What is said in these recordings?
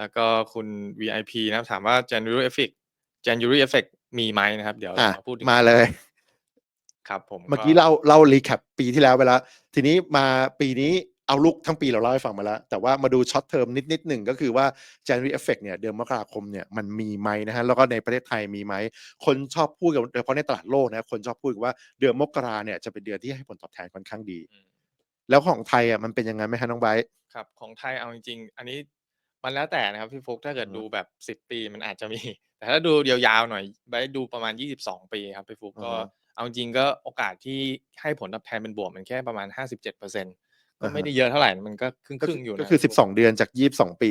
แล้วก็คุณ VIP นะครับ ถามว่า January Effect January Effect มีไหมนะครับ เดี๋ยวอะเรามาพูดถึงมาเลย ครับผม เมื่อกี้เล่าเล่ารีแคปปีที่แล้วไปแล้วทีนี้มาปีนี้เอาลุกทั้งปีเราเล่าให้ฟังมาแล้ว แต่ว่ามาดูช็อตเทอมนิดนิดหนึ่งก็คือว่า January Effect เนี่ยเดือนมกราคมเนี่ยมันมีไหมนะฮะแล้วก็ในประเทศไทยมีไหม คนชอบพูดกันโดยเฉพาะในตลาดโลกนะคนชอบพูดกันว่าเดือนมกราเนี่ยจะเป็นเดือนที่ให้ผลตอบแทนค่อนข้างดีอืมแล้วของไทยอะมันเป็นยังไงไหมฮะน้องไบร์ทครับของไทยเอาจริงๆ อันนี้ มันแล้วแต่นะครับพี่ฟุกถ้าเกิดอือฮึดูแบบสิบ10ปีมันอาจจะมี แต่ถ้าดูยาวๆหน่อยไปดูประมาณยี่สิบสองปีครับพี่ฟุกก็เอาจริงก็โอกาสที่ให้ผลตอบแทนเป็นบวกมันแค่ประมาณห้าสิบเจ็ดเปอร์เซ็นก็ไม่ได้เยอะเท่าไหร่มันก็ครึ่งก็ครึ่งอยู่นะก็คือพี่สิฟุ๊บสองเดือนจากยี่สิบสองปี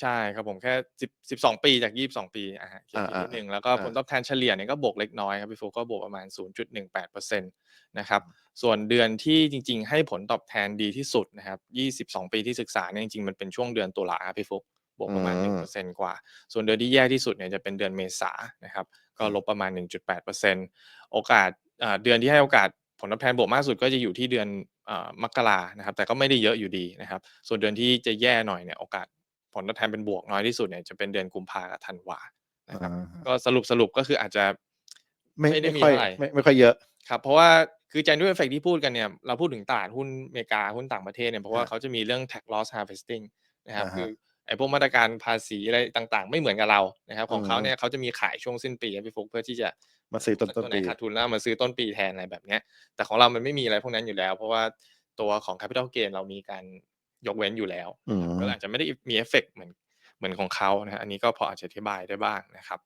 ใช่ครับผมแค่สิบสิบสองปีจากยี่สิบสองปีอะฮะเขียนผิดอ่านิดนึงแล้วก็อ่าผลตอบแทนเฉลี่ยเนี่ยก็บวกเล็กน้อยครับพี่ฟุกก็บวกประมาณศูนย์จุดหนึ่งแปดเปอร์เซ็นตนะครับส่วนเดือนที่จริง ๆ ให้ผลตอบแทนดีที่สุดนะครับยี่สิบสองปีที่ศึกษาเนี่ยจริงๆมันเป็นช่วงเดือนตุลาครับพี่ฟุกบวกประมาณอืม1%กว่า ส่วนเดือนที่แย่ที่สุดเนี่ยจะเป็นเดือนเมษานะครับก็ลบประมาณ 1.8%โอกาสอ่าเดือนที่ให้โอกาสผลตอบแทนบวกมากสุดก็จะอยู่ที่เดือนอ่ามกรานะครับแต่ก็ไม่ได้เยอะอยู่ดีนะครับ ส่วนเดือนที่จะแย่หน่อยเนี่ยโอกาส ผลตอบแทนเป็นบวกน้อยที่สุดเนี่ยจะเป็นเดือนกุมภากับธันวานะครับอ่าก็สรุปสรุปก็คืออาจจะไม่ไม่ได้ไม่มีค่อยเท่าไหร่ไม่ไม่ค่อยเยอะครับ เพราะว่าคือ January effect ที่พูดกันเนี่ยเราพูดถึงตลาดหุ้นอเมริกาหุ้นต่างประเทศเนี่ยเพราะว่าฮะเขาจะมีเรื่อง tax loss harvesting นะครับอ่าฮะคือไอ้พวกมาตรการภาษีอะไรต่างๆ ไม่เหมือนกับเรานะครับ ของเขาอืมเนี่ยเขาจะมีขายช่วงสิ้นปีครับพี่ฟุกเพื่อที่จะมาซื้อต้นต้นไหนปีขาดทุนแล้วเอามาซื้อต้นปีแทนอะไรแบบเนี้ยแต่ของเรามันไม่มีอะไรพวกนั้นอยู่แล้ว เพราะว่าตัวของ capital gain เรามีการ ยกเว้นอยู่แล้วอืมก็อาจจะไม่ได้มีเอฟเฟกต์เหมือนเหมือนของเขานะฮะอันนี้ก็พออาจจะอธิบายได้บ้างนะครับ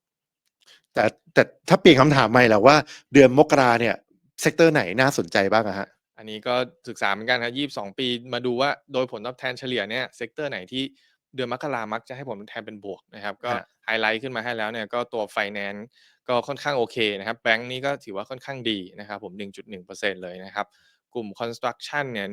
แต่แต่ถ้าเปลี่ยนคำถามใหม่แล้วว่าเดือนมกราเนี่ย เซกเตอร์ไหนน่าสนใจบ้างอะฮะอันนี้ก็ศึกษาเหมือนกันครับยี่สองปีมาดูว่าโดยผลตอบแทนเฉลี่ยเนี่ยเซกเตอร์ไหนที่เดือนมกรามักจะให้ผลตอบแทนเป็นบวกนะครับ ก็ฮะไฮไลท์ขึ้นมาให้แล้วเนี่ยก็ตัว Finance ก็ค่อนข้างโอเคนะครับแบงก์นี่ก็ถือว่าค่อนข้างดีนะครับผม 1.1%เลยนะครับ กลุ่ม Construction เนี่ย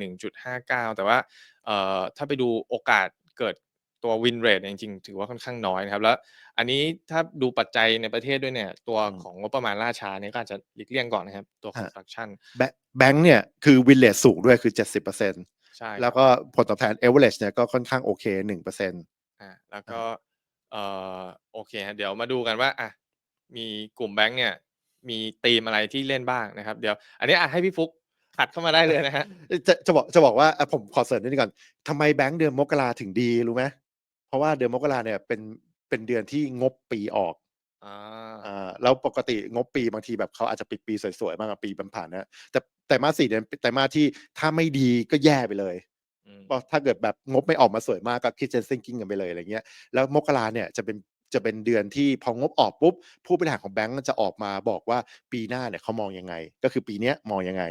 1.59 แต่ว่าเอ่อถ้าไปดูโอกาสเกิดตัว win rate เนี่ยจริงๆ ถือว่าค่อนข้างน้อยนะครับ แล้วอันนี้ถ้าดูปัจจัยในประเทศด้วยเนี่ย ตัวอืมของงบประมาณล่าช้าเนี่ยก็อาจจะหลีกเลี่ยงก่อนนะครับ ตัวฮะ construction แบแบงค์เนี่ยคือวินเลทสูงด้วยคือเจ็ดสิบเปอร์เซ็นใช่ครับแล้วก็ผลตอบแทนเอเวอเรจเนี่ยก็ค่อนข้างโอเคหนึ่งเปอร์เซ็นอ่าแล้วก็เอ่อโอเคฮะเดี๋ยวมาดูกันว่าอะมีกลุ่มแบงก์เนี่ยมีธีมอะไรที่เล่นบ้างนะครับ เดี๋ยว อันนี้อะให้พี่ฟุก หัดเข้ามาได้เลยนะฮะจะจะบอกจะบอกว่าอะผมขอเสริมนิดนึงก่อนทำไมแบงค์เดือนมกราถึงดีรู้ไหมเพราะว่าเดือนมกราเนี่ยเป็นเป็นเดือนที่งบปีออกอ่าอ่าแล้วปกติงบปีบางทีแบบเขาอาจจะปิดปีสวยๆมากกว่าปีผ่านๆนะแต่แต่มาสสี่เดือนแต่มาสที่ถ้าไม่ดีก็แย่ไปเลย อืมเพราะถ้าเกิดแบบงบไม่ออกมาสวยมากก็คิดเชนซิงกิ้งกันไปเลยอะไรเงี้ยแล้วมกราเนี่ยจะเป็นจะเป็นเดือนที่พองบออกปุ๊บผู้บริหารของแบงก์จะออกมาบอกว่าปีหน้าเนี่ยเขามองยังไง ก็คือปีเนี้ยมองยังไง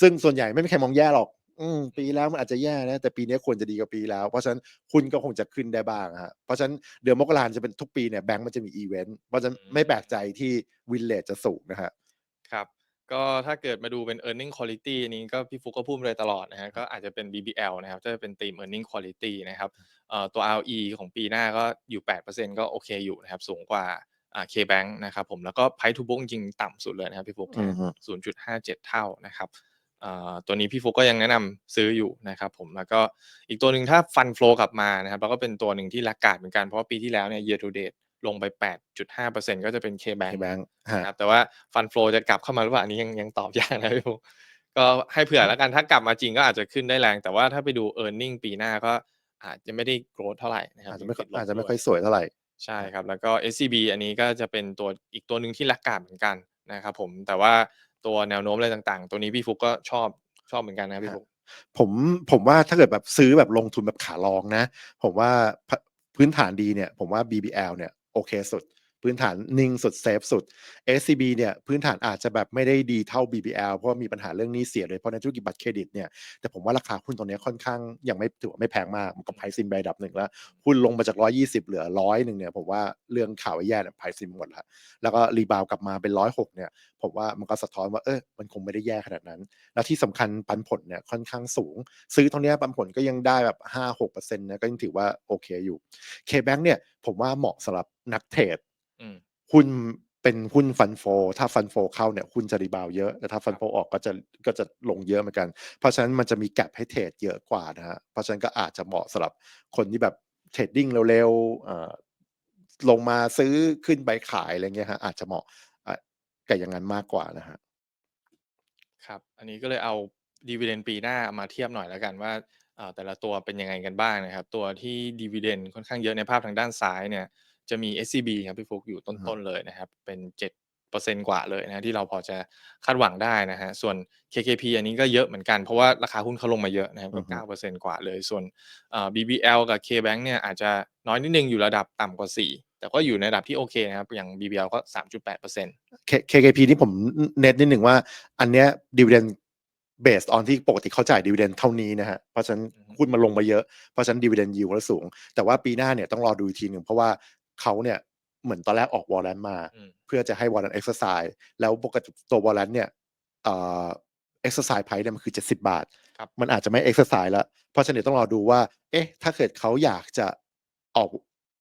ซึ่งส่วนใหญ่ไม่มีใครมองแย่หรอก อืมปีแล้วมันอาจจะแย่นะ แต่ปีนี้ควรจะดีกว่าปีแล้ว เพราะฉะนั้นหุ้นก็คงจะขึ้นได้บ้างฮะเพราะฉะนั้นเดือนมกราจะเป็นทุกปีเนี่ยแบงก์มันจะมีอีเวนต์เพราะฉะนั้นไม่แปลกใจที่วินเลทจะสูงนะฮะครับก็ถ้าเกิดมาดูเป็น earning quality อันนี้ก็พี่ฟุกก็พูดมาโดยตลอดนะฮะก็อาจจะเป็น BBL นะครับจะเป็นธีม earning quality นะครับเอ่อตัว ROE ของปีหน้าก็อยู่ 8%ก็โอเคอยู่นะครับสูงกว่าอ่า KBank นะครับผมแล้วก็ price to book จริงๆต่ำสุดเลยนะครับพี่ฟุกอือฮึศูนย์จุดห้าเจ็ดเท่านะครับเอ่อ ตัวนี้พี่ฟุกก็ยังแนะนำซื้ออยู่นะครับผมแล้วก็อีกตัวหนึ่งถ้าฟัน flow กลับมานะครับแล้วก็เป็นตัวหนึ่งที่ลักกาดเหมือนกัน เพราะว่าปีที่แล้วเนี่ย year to date ลงไป 8.5%ก็จะเป็น KBank แบงก์ฮะนะครับแต่ว่าฟัน flow จะกลับเข้ามาหรือเปล่าอันนี้ยังยังตอบยากนะพี่ฟุกก็ให้เผื่อแล้วกันถ้ากลับมาจริงก็อาจจะขึ้นได้แรง แต่ว่าถ้าไปดู e a r n i n g ปีหน้าก็อาจจะไม่ได้ growth เท่าไหร่นะครับอาจจะไม่ค่อยงติดลบอาจจะไม่ด้วยค่อยสวยเท่าไหร่ใช่ครับแล้วก็ SCB อันนี้ก็จะเป็นตัวอีกตัวหนึ่งที่ลักกาดเหมือนกันนะครับผมแต่ว่า ตัวแนวโน้มอะไรต่างๆ ตัวนี้พี่ฟุกก็ชอบชอบเหมือนกันนะพี่ฟุกผมผมว่าถ้าเกิดแบบซื้อแบบลงทุนแบบขาลองนะ ผมว่าพพื้นฐานดีเนี่ย ผมว่า BBL เนี่ยโอเคสุด พื้นฐานนิ่งสุดเซฟสุด SCB เนี่ยพื้นฐานอาจจะแบบไม่ได้ดีเท่า BBL เพราะมีปัญหาเรื่องหนี้เสียเลยเพราะในธุรกิจบัตรเครดิตเนี่ยแต่ผมว่าราคาหุ้นตรงเนี้ยค่อนข้างยังไม่ถือว่าไม่แพงมากมันก็ไพซินไประดับหนึ่งแล้วหุ้นลงมาจาก 120 เหลือร้อยหนึ่งเนี่ยผมว่าเรื่องข่าวแย่เนี่ยไพซินหมดแล้วแล้วก็รีบาวกลับมาเป็น106เนี่ยผมว่ามันก็สะท้อนว่าเออมันคงไม่ได้แย่ขนาดนั้น แล้วที่สำคัญปันผลเนี่ยค่อนข้างสูง ซื้อตรงเนี้ยปันผลก็ยังได้แบบ5-6%นะก็ยังถือว่าโอเคอยู่ K-Bank เนี่ยผมว่าเหมาะสำหรับนักเทรด หุ้นเป็นหุ้นฟันโฟ ถ้าฟันโฟเข้าเนี่ยหุ้นจะรีบาวเยอะแต่ถ้าฟันโฟออกก็จะก็จะลงเยอะเหมือนกัน เพราะฉะนั้นมันจะมีแกลบให้เทรดเยอะกว่านะฮะเพราะฉะนั้นก็อาจจะเหมาะสำหรับคนที่แบบเทรดดิ้งเร็วๆเอ่อลงมาซื้อขึ้นไปขายอะไรเงี้ยฮะอาจจะเหมาะอะกับอย่างนั้นมากกว่านะฮะครับอันนี้ก็เลยเอา dividend ปีหน้ามาเทียบหน่อยแล้วกันว่าอ่าแต่ละตัวเป็นยังไงกันบ้างนะครับ ตัวที่ dividend ค่อนข้างเยอะในภาพทางด้านซ้ายเนี่ย จะมี SCB ครับพี่ฟุกอยู่อือฮึต้นๆเลยนะครับ เป็น7%กว่าเลยนะที่เราพอจะคาดหวังได้นะฮะส่วน KKP อันนี้ก็เยอะเหมือนกันเพราะว่าราคาหุ้นเขาลงมาเยอะนะครับอืก็อฮึ9%กว่าเลย ส่วนอ่า BBL กับ KBank เนี่ยอาจจะน้อยนิดนึงอยู่ระดับต่ำกว่า 4 แต่ก็อยู่ในระดับที่โอเคนะครับ อย่าง BBL ก็3.8% K- KKP นี่ผมเน้นนิดหนึ่งว่า อันเนี้ย dividend based on ที่ปกติเขาจ่าย dividend เท่านี้นะฮะ เพราะฉะนั้นอือฮึหุ้นมันลงมาเยอะ เพราะฉะนั้น dividend yield ก็สูง แต่ว่าปีหน้าเนี่ยต้องรอดูอีกทีหนึ่งเพราะว่า เขาเนี่ยเหมือนตอนแรกออก warrant มาอืมเพื่อจะให้ warrant exercise แล้วปกติตัว warrant เนี่ยเอ่อ exercise price เนี่ยมันคือ 70 บาทครับมันอาจจะไม่ exercise แล้ว เพราะฉะนั้นเดี๋ยวต้องรอดูว่า เอ๊ะ ถ้าเกิดเขาอยากจะออก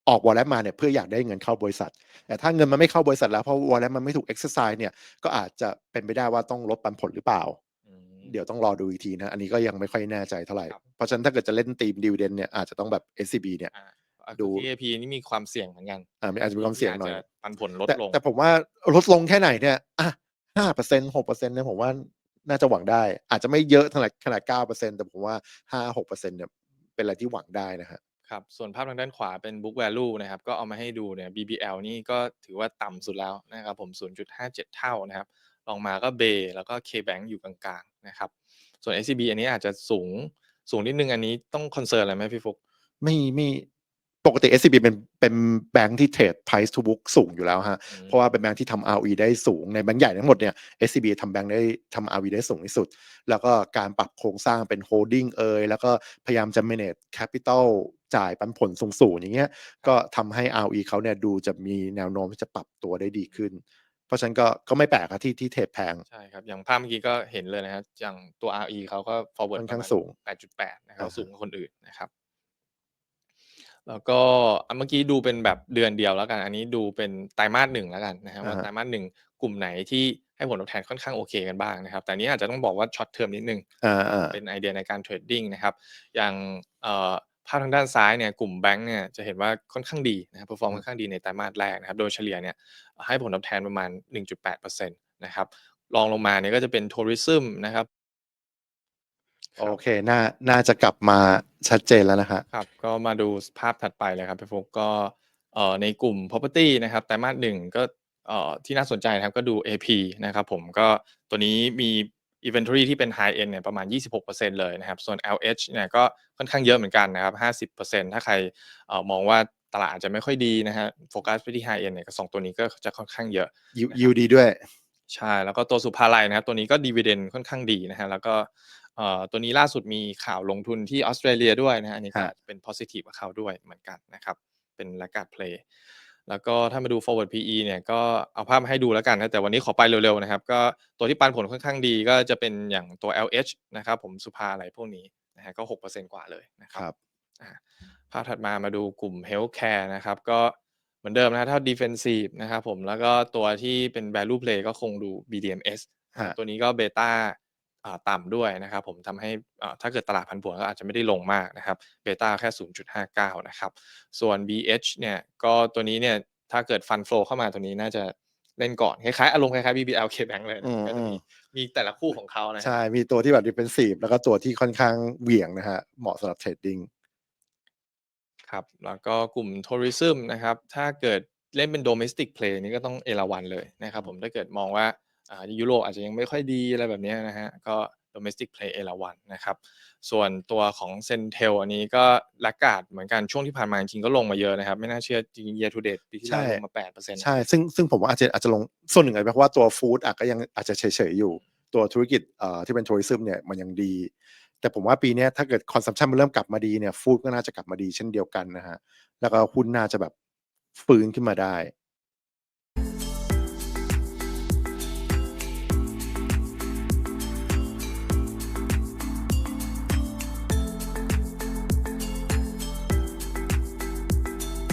ออก warrant มาเนี่ยเพื่ออยากได้เงินเข้าบริษัท แต่ถ้าเงินมันไม่เข้าบริษัทแล้วเพราะ warrant มันไม่ถูก exercise เนี่ยก็อาจจะเป็นไปได้ว่าต้องลดปันผลหรือเปล่าอืมเดี๋ยวต้องรอดูอีกทีนะ อันนี้ก็ยังไม่ค่อยแน่ใจเท่าไหร่ครับเพราะฉะนั้นถ้าเกิดจะเล่นทีม dividend เนี่ยอาจจะต้องแบบ SCB เนี่ยอ่าอ่า ดู KKP นี่มีความเสี่ยงเหมือนกันอ่ามันอาจจะมีความเสี่ยงหน่อยที่าจจะปันผลลดแต่ลง แต่ผมว่าลดลงแค่ไหนเนี่ยอะห้าเปอร์เซ็นหกเปอร์เซ็นเนี่ยผมว่าน่าจะหวังได้ อาจจะไม่เยอะขนาดขนาดเก้าเปอร์เซ็นแต่ผมว่าห้าหกเปอร์เซ็นเนี่ยเป็นอะไรที่หวังได้นะฮะ ครับ ส่วนภาพทางด้านขวาเป็น book value นะครับ ก็เอามาให้ดูเนี่ย BBL นี่ก็ถือว่าต่ำสุดแล้วนะครับผม 0.57 เท่านะครับลองมาก็เบแล้วก็ KBank อยู่กลางๆนะครับ ส่วน SCB อันนี้อาจจะสูงสูงนิดนึงอันนี้ต้องคอนเซิร์นอะไรไหมพี่ฟุก ไม่ไม่ ปกติ SCB เป็นเป็นแบงค์ที่เทรด price to book สูงอยู่แล้วฮะอืมเพราะว่าเป็นแบงค์ที่ทำ ROE ได้สูง ในแบงค์ใหญ่ทั้งหมดเนี่ย SCB ทำแบงค์ได้ทำ ROE ได้สูงที่สุด แล้วก็การปรับโครงสร้างเป็น holding เอยแล้วก็พยายามจะ manage capital จ่ายปันผลสูงๆอย่างเงี้ย ก็ทำให้ ROE เขาเนี่ยดูจะมีแนวโน้มที่จะปรับตัวได้ดีขึ้น เพราะฉะนั้นก็ก็ไม่แปลกอะที่ที่เทรดแพง ใช่ครับ อย่างภาพเมื่อกี้ก็เห็นเลยนะครับอย่างตัว RE เขาก็ forward ค่อนข้างประมณสูง 8.8 นะครับอ่าฮะสูงกว่าคนอื่นนะครับ แล้วก็อะเมื่อกี้ดูเป็นแบบเดือนเดียวแล้วกัน อันนี้ดูเป็นไตรมาสหนึ่งแล้วกันนะครับว่าอ่าฮะไตรมาสหนึ่งกลุ่มไหนที่ให้ผลตอบแทนค่อนข้างโอเคกันบ้างนะครับ แต่อันนี้อาจจะต้องบอกว่าช็อตเทอมนิดนึงอ่าอ่าเป็นไอเดียในการเทรดดิ้งนะครับ อย่างเอ่อภาพทางด้านซ้ายเนี่ยกลุ่มแบงก์เนี่ยจะเห็นว่าค่อนข้างดีนะครับเปอร์ฟอร์มอืมค่อนข้างดีในไตรมาสแรกนะครับโดยเฉลี่ยเนี่ยให้ผลตอบแทนประมาณ 1.8%นะครับรองลงมาเนี่ยก็จะเป็นทัวริซึมนะครับ โอเคน่าน่าจะกลับมาชัดเจนแล้วนะฮะครับ ก็มาดูภาพถัดไปเลยครับพี่ฟุกก็เอ่อในกลุ่ม property นะครับไตรมาสหนึ่งก็เอ่อที่น่าสนใจนะครับก็ดู AP นะครับผมก็ตัวนี้มี inventory ที่เป็น high end เนี่ยประมาณ 26%เลยนะครับ ส่วน LH เนี่ยก็ค่อนข้างเยอะเหมือนกันนะครับ 50%ถ้าใครเอ่อมองว่าตลาดอาจจะไม่ค่อยดีนะฮะโฟกัสไปที่ high end เนี่ยก็สองตัวนี้ก็จะค่อนข้างเยอะยิวยิวดีด้วย ใช่ แล้วก็ตัวสุภาลัยนะครับ ตัวนี้ก็ดีเวเดนค่อนข้างดีนะฮะแล้วก็เอ่อ ตัวนี้ล่าสุดมีข่าวลงทุนที่ออสเตรเลียด้วยนะฮะอันนี้ก็ฮะเป็น positive กับเขาด้วยเหมือนกันนะครับ เป็นลักการ play แล้วก็ถ้ามาดู forward PE เนี่ยก็เอาภาพมาให้ดูแล้วกันนะแต่วันนี้ขอไปเร็วๆนะครับ ก็ตัวที่ปันผลค่อนข้างดีก็จะเป็นอย่างตัว LH นะครับผมสุภาอะไรพวกนี้นะฮะก็ 6%กว่าเลยนะคครับรับอ่าภาพถัดมามาดูกลุ่ม healthcare นะครับ ก็เหมือนเดิมนะถ้า defensive นะครับผมแล้วก็ตัวที่เป็น value play ก็คงดู BDMs ฮะตัวนี้ก็เบต้าอ่า ต่ำด้วยนะครับผมทำให้อ่าถ้าเกิดตลาดผันผวนก็อาจจะไม่ได้ลงมากนะครับเบต้าแค่ 0.59 นะครับ ส่วน BH เนี่ยก็ตัวนี้เนี่ยถ้าเกิดฟันโฟเข้ามาตัวนี้น่าจะเล่นก่อน คล้ายๆอารมณ์คล้ายๆ BBL KBank เลยอืนะมก็จะมีอืมมีแต่ละคู่ของเขานะฮะใช่ มีตัวที่แบบ defensive แล้วก็ตัวที่ค่อนข้างเหวี่ยงนะฮะเหมาะสำหรับเทรดดิ้งครับ แล้วก็กลุ่ม tourism นะครับ ถ้าเกิดเล่นเป็น domestic play นี่ก็ต้องเอราวันเลยนะครับผมถ้าเกิดมองว่าอ่า ยุโรปอาจจะยังไม่ค่อยดีอะไรแบบเนี้ยนะฮะก็ domestic play เอราวันนะครับส่วนตัวของ Centel อันนี้ก็ลักกาดเหมือนกันช่วงที่ผ่านมาจริงๆก็ลงมาเยอะนะครับ ไม่น่าเชื่อจริงๆ year to date ปีที่แล้วใช่ลงมา8%ใช่ซึ่งซึ่งผมว่าอาจจะอาจจะลงส่วนหนึ่งอาจจะเป็นเพราะว่าตัวฟู้ดอะก็ยังอาจจะเฉยๆอยู่ ตัวธุรกิจเอ่อที่เป็นทัวริซึมเนี่ยมันยังดี แต่ผมว่าปีเนี้ยถ้าเกิดคอนซัมชันมันเริ่มกลับมาดีเนี่ยฟู้ดก็น่าจะกลับมาดีเช่นเดียวกันนะฮะแล้วก็หุ้นน่าจะแบบฟื้นขึ้นมาได้